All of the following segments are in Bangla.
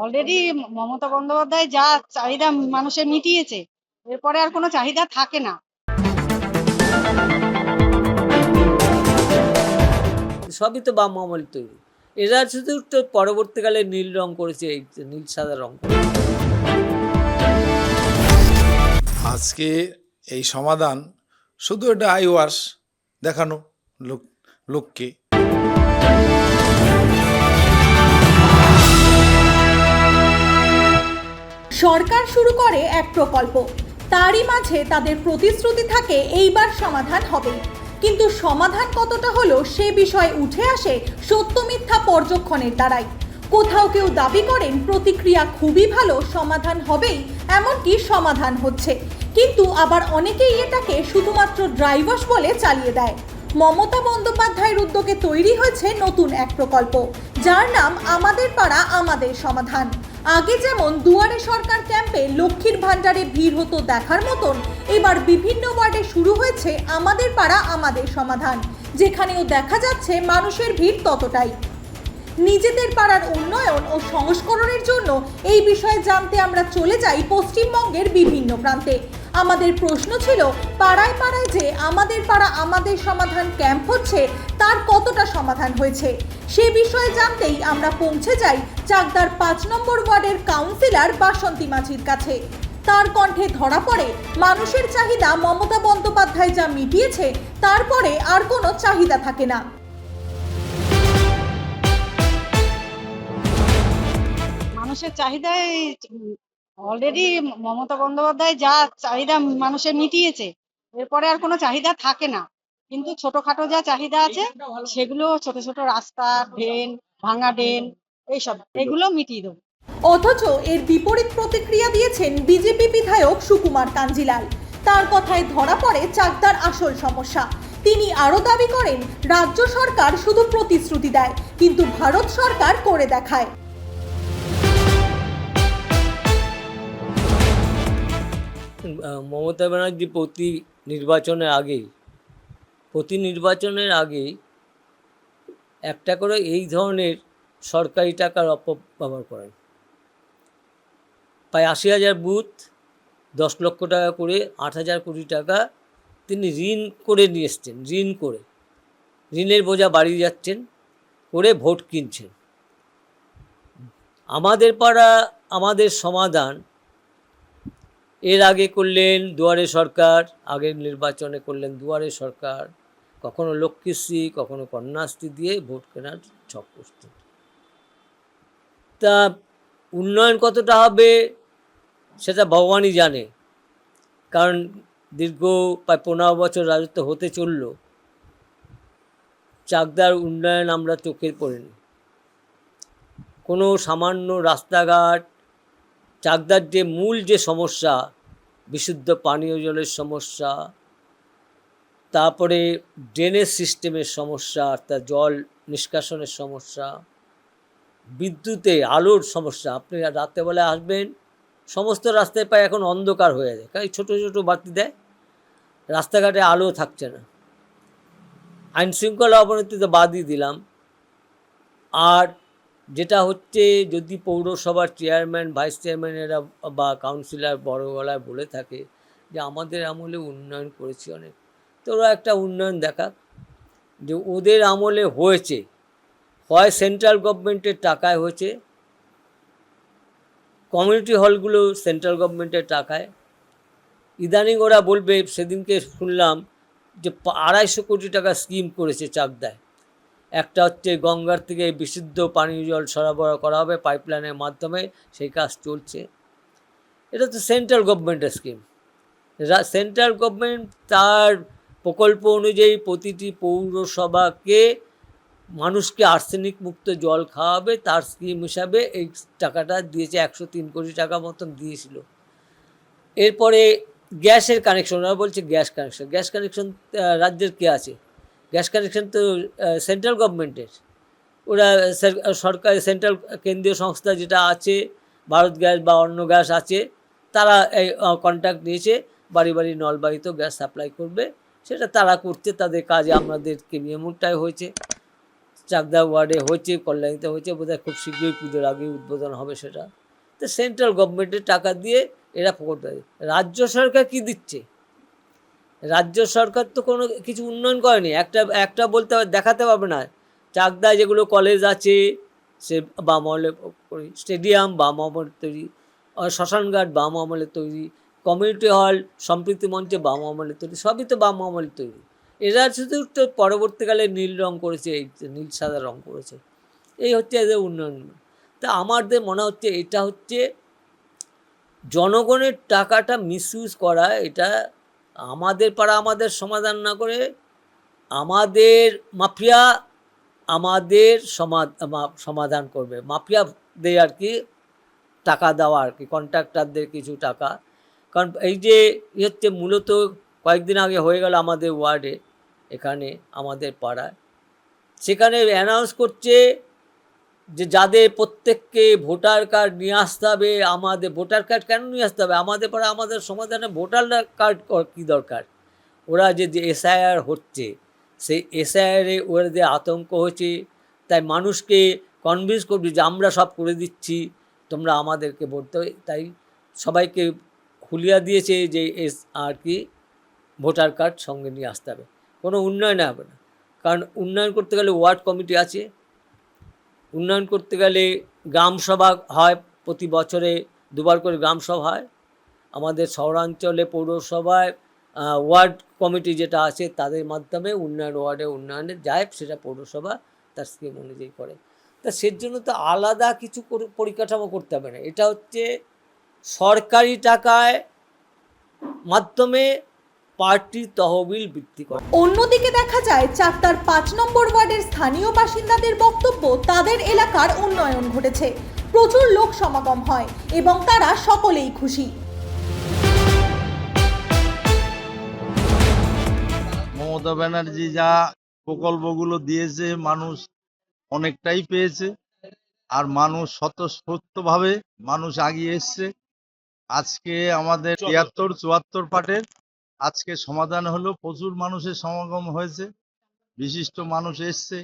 অলরেডি মমতা বন্দ্যোপাধ্যায় যা চাহিদা মানুষের মিটিয়েছে এরপরে আর কোনো চাহিদা থাকে না। সবই তো বাম আমল তৈরি। এরা শুধু তো পরবর্তীকালে নীল রং করেছে এই যে নীল সাদা রং আজকে এই সমাধান শুধু এটা আই ওয়াশ দেখানো লোক লোককে। সরকার শুরু করে এক প্রকল্প। তারই মাঝে তাদের প্রতিশ্রুতি থাকে এইবার সমাধান হবে। কিন্তু সমাধান কতটা হলো সে বিষয়ে উঠে আসে সত্য মিথ্যা পর্যক্ষণের দ্বারাই। কোথাও কেউ দাবি করেন প্রতিক্রিয়া খুবই ভালো সমাধান হবেই, এমনকি সমাধান হচ্ছে। কিন্তু আবার অনেকেই এটাকে শুধুমাত্র ড্রাইভার্স বলে চালিয়ে দেয়। মমতা বন্দ্যোপাধ্যায়ের উদ্যোগে তৈরি হয়েছে নতুন এক প্রকল্প, যার নাম আমাদের পাড়া আমাদের সমাধান। আগে যেমন দুয়ারে সরকার ক্যাম্পে লক্ষ্মীর ভাণ্ডারে ভিড় হতো দেখার মতন, এবার বিভিন্ন ওয়ার্ডে শুরু হয়েছে আমাদের পাড়া, আমাদের সমাধান। যেখানেও দেখা যাচ্ছে মানুষের ভিড় ততটাই। নিজেদের পাড়ার উন্নয়ন ও সংস্করণের জন্য এই বিষয়ে জানতে আমরা চলে যাই পশ্চিমবঙ্গের বিভিন্ন প্রান্তে। আমাদের প্রশ্ন ছিল, পাড়ায় পাড়ায় যে আমাদের পাড়া, আমাদের সমাধান ক্যাম্প হচ্ছে, তার কতটা সমাধান হয়েছে? সে বিষয়ে জানতেই আমরা পৌঁছে যাই চাকদার পাঁচ নম্বর ওয়ার্ডের কাউন্সিলর বাসন্তী মাঝির কাছে। তার কণ্ঠে ধরা পড়ে, মানুষের চাহিদা মমতা বন্দ্যোপাধ্যায় যা মিটিয়েছে, তারপরে আর কোনো চাহিদা থাকে না। মানুষের চাহিদায় অলরেডি মমতা বন্দ্যোপাধ্যায় যা চাহিদা মানুষের মিটিয়েছে, এরপরে আর কোনো চাহিদা থাকে না। কিন্তু ছোটখাটো যা চাহিদা আছে, সেগুলো ছোট ছোট রাস্তা, ড্রেন, ভাঙা ড্রেন এইসব এগুলো মিটিয়ে দেবো। অথচ এর বিপরীত প্রতিক্রিয়া দিয়েছেন বিজেপি বিধায়ক সুকুমার কাঞ্জিলাল। তার কথায় ধরা পড়ে চাকদার আসল সমস্যা। তিনি আরও দাবি করেন রাজ্য সরকার শুধু প্রতিশ্রুতি দেয় কিন্তু ভারত সরকার করে দেখায়। মমতা ব্যানার্জি প্রতি নির্বাচনের আগেই প্রতি নির্বাচনের আগেই একটা করে এই ধরনের সরকারি টাকার অপব্যবহার করেন। প্রায় আশি হাজার বুথ, দশ লক্ষ টাকা করে আট হাজার কোটি টাকা তিনি ঋণ করে নিয়ে এসছেন, ঋণ করে। ঋণের বোঝা বাড়িয়ে যাচ্ছেন, করে ভোট কিনছেন। আমাদের পাড়া, আমাদের সমাধান, এর আগে করলেন দুয়ারে সরকার, আগের নির্বাচনে করলেন দুয়ারে সরকার, কখনো লক্ষ্মীশ্রী কখনো কন্যাশ্রী দিয়ে ভোট কেনার ছক করতেন তা উন্নয়ন কতটা হবে সেটা ভগবানই জানে। কারণ দীর্ঘ প্রায় পনেরো বছর রাজত্ব হতে চলল। চাকদার উন্নয়ন আমরা চোখে পড়িনি। কোনো সামান্য রাস্তাঘাট, চাকদার যে মূল যে সমস্যা, বিশুদ্ধ পানীয় জলের সমস্যা, তারপরে ড্রেনেজ সিস্টেমের সমস্যা অর্থাৎ জল নিষ্কাশনের সমস্যা বিদ্যুতে, আলোর সমস্যা। আপনি রাত্রেবেলায় আসবেন, সমস্ত রাস্তায় প্রায় এখন অন্ধকার হয়ে যায়। কারণ ছোটো ছোটো বাতি দেয় রাস্তাঘাটে আলো থাকছে না। আইন শৃঙ্খলা অবনতি তো বাদই দিলাম। আর যেটা হচ্ছে, যদি পৌরসভার চেয়ারম্যান, ভাইস চেয়ারম্যানেরা বা কাউন্সিলর বড় গলায় বলে থাকে যে, আমাদের আমলে উন্নয়ন করেছি অনেক। তো ওরা একটা উন্নয়ন দেখাক যে, ওদের আমলে হয়েছে হয় সেন্ট্রাল গভর্নমেন্টের টাকায় হয়েছে। কমিউনিটি হলগুলো সেন্ট্রাল গভর্নমেন্টের টাকায়। ইদানিং ওরা বলবে, সেদিনকে শুনলাম যে আড়াইশো কোটি টাকা স্কিম করেছে চাকদায়। একটা হচ্ছে গঙ্গার থেকে বিশুদ্ধ পানীয় জল সরবরাহ করা হবে পাইপলাইনের মাধ্যমে, সেই কাজ চলছে। এটা তো সেন্ট্রাল গভর্নমেন্টের স্কিম। সেন্ট্রাল গভর্নমেন্ট তার প্রকল্প অনুযায়ী প্রতিটি পৌরসভাকে মানুষকে আর্সেনিক মুক্ত জল খাওয়াবে, তার স্কিম হিসাবে এই টাকাটা দিয়েছে একশো তিন কোটি টাকা মতন দিয়েছিল। এরপরে গ্যাসের কানেকশন ওরা বলছে গ্যাস কানেকশন গ্যাস কানেকশন রাজ্যের কে আছে? গ্যাস কানেকশন তো সেন্ট্রাল গভর্নমেন্টের ওরা সর- সরকার সেন্ট্রাল কেন্দ্রীয় সংস্থা যেটা আছে, ভারত গ্যাস বা অন্য গ্যাস আছে, তারা এই কন্ট্যাক্ট নিয়েছে, বাড়ি বাড়ি নলবাড়িতেও গ্যাস সাপ্লাই করবে। সেটা তারা করছে, তাদের কাজে আমাদের কেমিএমুরটাই হয়েছে। চাকদা ওয়ার্ডে হয়েছে, কল্যাণীতে হয়েছে, বোধহয় খুব শীঘ্রই পুজোর আগে উদ্বোধন হবে সেটা। তো সেন্ট্রাল গভর্নমেন্টের টাকা দিয়ে এরা করতে রাজ্য সরকার কি দিচ্ছে? রাজ্য সরকার তো কোনো কিছু উন্নয়ন করেনি। একটা একটা বলতে হবে, দেখাতে পারবে না। চাকদায় যেগুলো কলেজ আছে, সে বাম আমলে স্টেডিয়াম বাম আমলের তৈরি শ্মশানঘাট বাম আমলের তৈরি কমিউনিটি হল সম্প্রীতি মঞ্চে বাম আমলের তৈরি, সবই তো বাম আমলের তৈরি। এরা শুধু তো পরবর্তীকালে নীল রং করেছে, এই নীল সাদা রং করেছে। এই হচ্ছে এদের উন্নয়ন। তা আমাদের মনে হচ্ছে এটা হচ্ছে জনগণের টাকাটা মিসইউজ করা, এটা আমাদের পাড়া আমাদের সমাধান না করে আমাদের মাফিয়া আমাদের সমাধান করবে। মাফিয়াদের আর কি টাকা দেওয়া আর কি কন্ট্রাক্টারদের কিছু টাকা। কারণ এই যে হচ্ছে মূলত কয়েকদিন আগে হয়ে গেল আমাদের ওয়ার্ডে এখানে আমাদের পাড়ায়। সেখানে অ্যানাউন্স করছে যে যাদের প্রত্যেককে ভোটার কার্ড নিয়ে আসতে হবে, আমাদের ভোটার কার্ড কেন নিয়ে আসতে হবে? আমাদের পাড়া আমাদের সমাধানে ভোটার কার্ড কী দরকার? ওরা যে যে এসআইআর হচ্ছে, সেই এসআইআরে ওদের আতঙ্ক হয়েছে তাই মানুষকে কনভিন্স করবে যে আমরা সব করে দিচ্ছি, তোমরা আমাদেরকে ভোট তাই সবাইকে খুলিয়া দিয়েছে যে এস আর কি ভোটার কার্ড সঙ্গে নিয়ে আসতে হবে। কোনো উন্নয়ন হবে না। কারণ উন্নয়ন করতে গেলে ওয়ার্ড কমিটি আছে। উন্নয়ন করতে গেলে গ্রাম সভা হয়, প্রতি বছরে দুবার করে গ্রাম সভা হয়। আমাদের শহরাঞ্চলে পৌরসভায় ওয়ার্ড কমিটি যেটা আছে, তাদের মাধ্যমে উন্নয়ন ওয়ার্ডে উন্নয়নে যায়, সেটা পৌরসভা তার স্কিম অনুযায়ী করে। তা সের জন্য তো আলাদা কিছু পরিকাঠামো করতে হবে না। এটা হচ্ছে সরকারি টাকায় মাধ্যমে পার্টির তহবিল বৃদ্ধি করে। অন্যদিকে দেখা যায় চাকদার পাঁচ নম্বর ওয়ার্ডের স্থানীয় বাসিন্দাদের বক্তব্য তাদের এলাকার উন্নয়ন ঘটেছে। প্রচুর লোক সমাগম হয় এবং তারা সকলেই খুশি। মমতা ব্যানার্জি যা প্রকল্পগুলো দিয়েছে মানুষ অনেকটাই পেয়েছে। আর মানুষ স্বতঃস্ফূর্তভাবে মানুষ আগিয়ে এসছে। আজকে আমাদের তিয়াত্তর চুয়াত্তর পাটের আজকে সমাধান হলো, প্রচুর মানুষের সমাগম হয়েছে, বিশিষ্ট মানুষ এসছে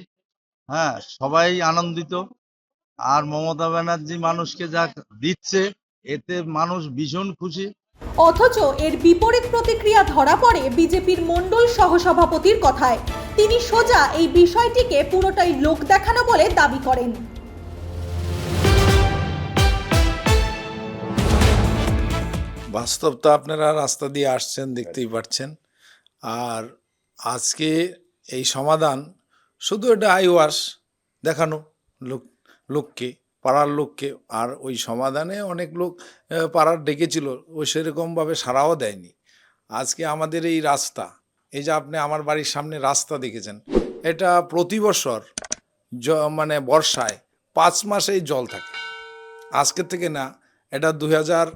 হ্যাঁ সবাই আনন্দিত। আর মমতা ব্যানার্জি মানুষকে যা দিচ্ছে, এতে মানুষ ভীষণ খুশি। অথচ এর বিপরীত প্রতিক্রিয়া ধরা পড়ে বিজেপির মণ্ডল সহসভাপতির কথায়। তিনি সোজা এই বিষয়টিকে পুরোটাই লোক দেখানো বলে দাবি করেন। বাস্তব তো আপনারা রাস্তা দিয়ে আসছেন দেখতেই পাচ্ছেন। আর আজকে এই সমাধান শুধু এটা আই ওয়াশ দেখানো লোক লোককে পাড়ার লোককে। আর ওই সমাধানে অনেক লোক পাড়ার ডেকেছিল ও সেরকমভাবে সাড়াও দেয়নি। আজকে আমাদের এই রাস্তা এই যে আপনি আমার বাড়ির সামনে রাস্তা দেখেছেন এটা প্রতি বছর জ- মানে বর্ষায় পাঁচ মাসেই জল থাকে। আজকের থেকে না এটা দু হাজার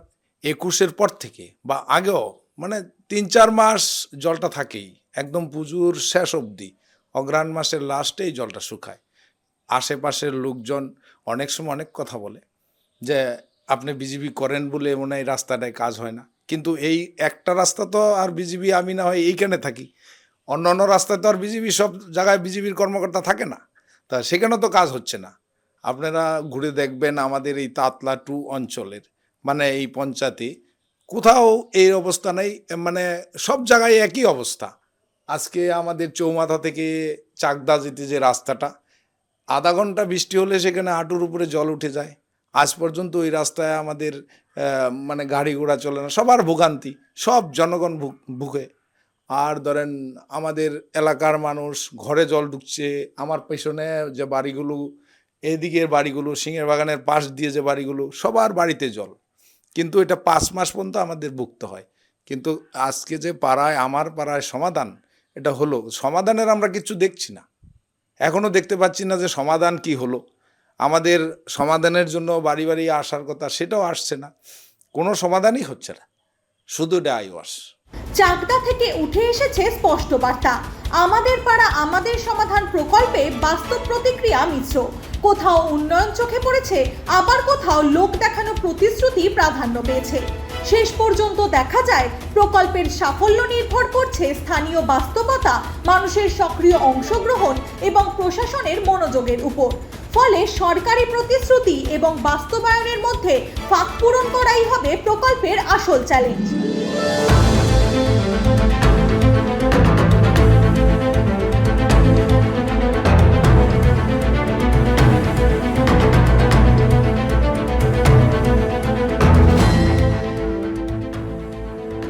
একুশের পর থেকে বা আগেও মানে তিন চার মাস জলটা থাকেই, একদম পুজোর শেষ অবধি অগ্রাণ মাসের লাস্টেই জলটা শুকায়। আশেপাশের লোকজন অনেক সময় অনেক কথা বলে যে, আপনি বিজিবি করেন বলে মনে হয় রাস্তাটায় কাজ হয় না। কিন্তু এই একটা রাস্তা তো আর বিজিবি, আমি না হয় এইখানে থাকি। অন্য অন্য রাস্তায় তো আর বিজিবি সব জায়গায় বিজিবির কর্মকর্তা থাকে না। তা সেখানে তো কাজ হচ্ছে না। আপনারা ঘুরে দেখবেন আমাদের এই তাতলা টু অঞ্চলের মানে এই পঞ্চায়েতে, কোথাও এই অবস্থা নেই মানে সব জায়গায় একই অবস্থা। আজকে আমাদের চৌমাথা থেকে চাকদা যেতে যে রাস্তাটা, আধা ঘণ্টা বৃষ্টি হলে সেখানে হাঁটুর উপরে জল উঠে যায়। আজ পর্যন্ত ওই রাস্তায় আমাদের মানে গাড়ি ঘোড়া চলে না, সবার ভোগান্তি, সব জনগণ ভুগে। আর ধরেন আমাদের এলাকার মানুষ, ঘরে জল ঢুকছে, আমার পেছনে যে বাড়িগুলো, এদিকের বাড়িগুলো, সিংহের বাগানের পাশ দিয়ে যে বাড়িগুলো, সবার বাড়িতে জল। কিন্তু এটা পাঁচ মাস পর্যন্ত আমাদের ভুগতে হয়। কিন্তু আজকে যে পাড়ায়, আমার পাড়ায় সমাধান, এটা হলো। সমাধানের আমরা কিছু দেখছি না। এখনও দেখতে পাচ্ছি না যে সমাধান কি হলো। আমাদের সমাধানের জন্য বাড়ি বাড়ি আসার কথা, সেটাও আসছে না। কোনো সমাধানই হচ্ছে না। শুধু ওয়াশ চাকদা থেকে উঠে এসেছে স্পষ্ট বার্তা। আমাদের পাড়া, আমাদের সমাধান প্রকল্পে বাস্তব প্রতিক্রিয়া মিশ্র। কোথাও উন্নয়ন চোখে পড়েছে, আবার কোথাও লোক দেখানো প্রতিশ্রুতি প্রাধান্য পেয়েছে। শেষ পর্যন্ত দেখা যায়, প্রকল্পের সাফল্য নির্ভর করছে স্থানীয় বাস্তবতা, মানুষের সক্রিয় অংশগ্রহণ এবং প্রশাসনের মনোযোগের উপর। ফলে সরকারি প্রতিশ্রুতি এবং বাস্তবায়নের মধ্যে ফাঁক পূরণ করাই হবে প্রকল্পের আসল চ্যালেঞ্জ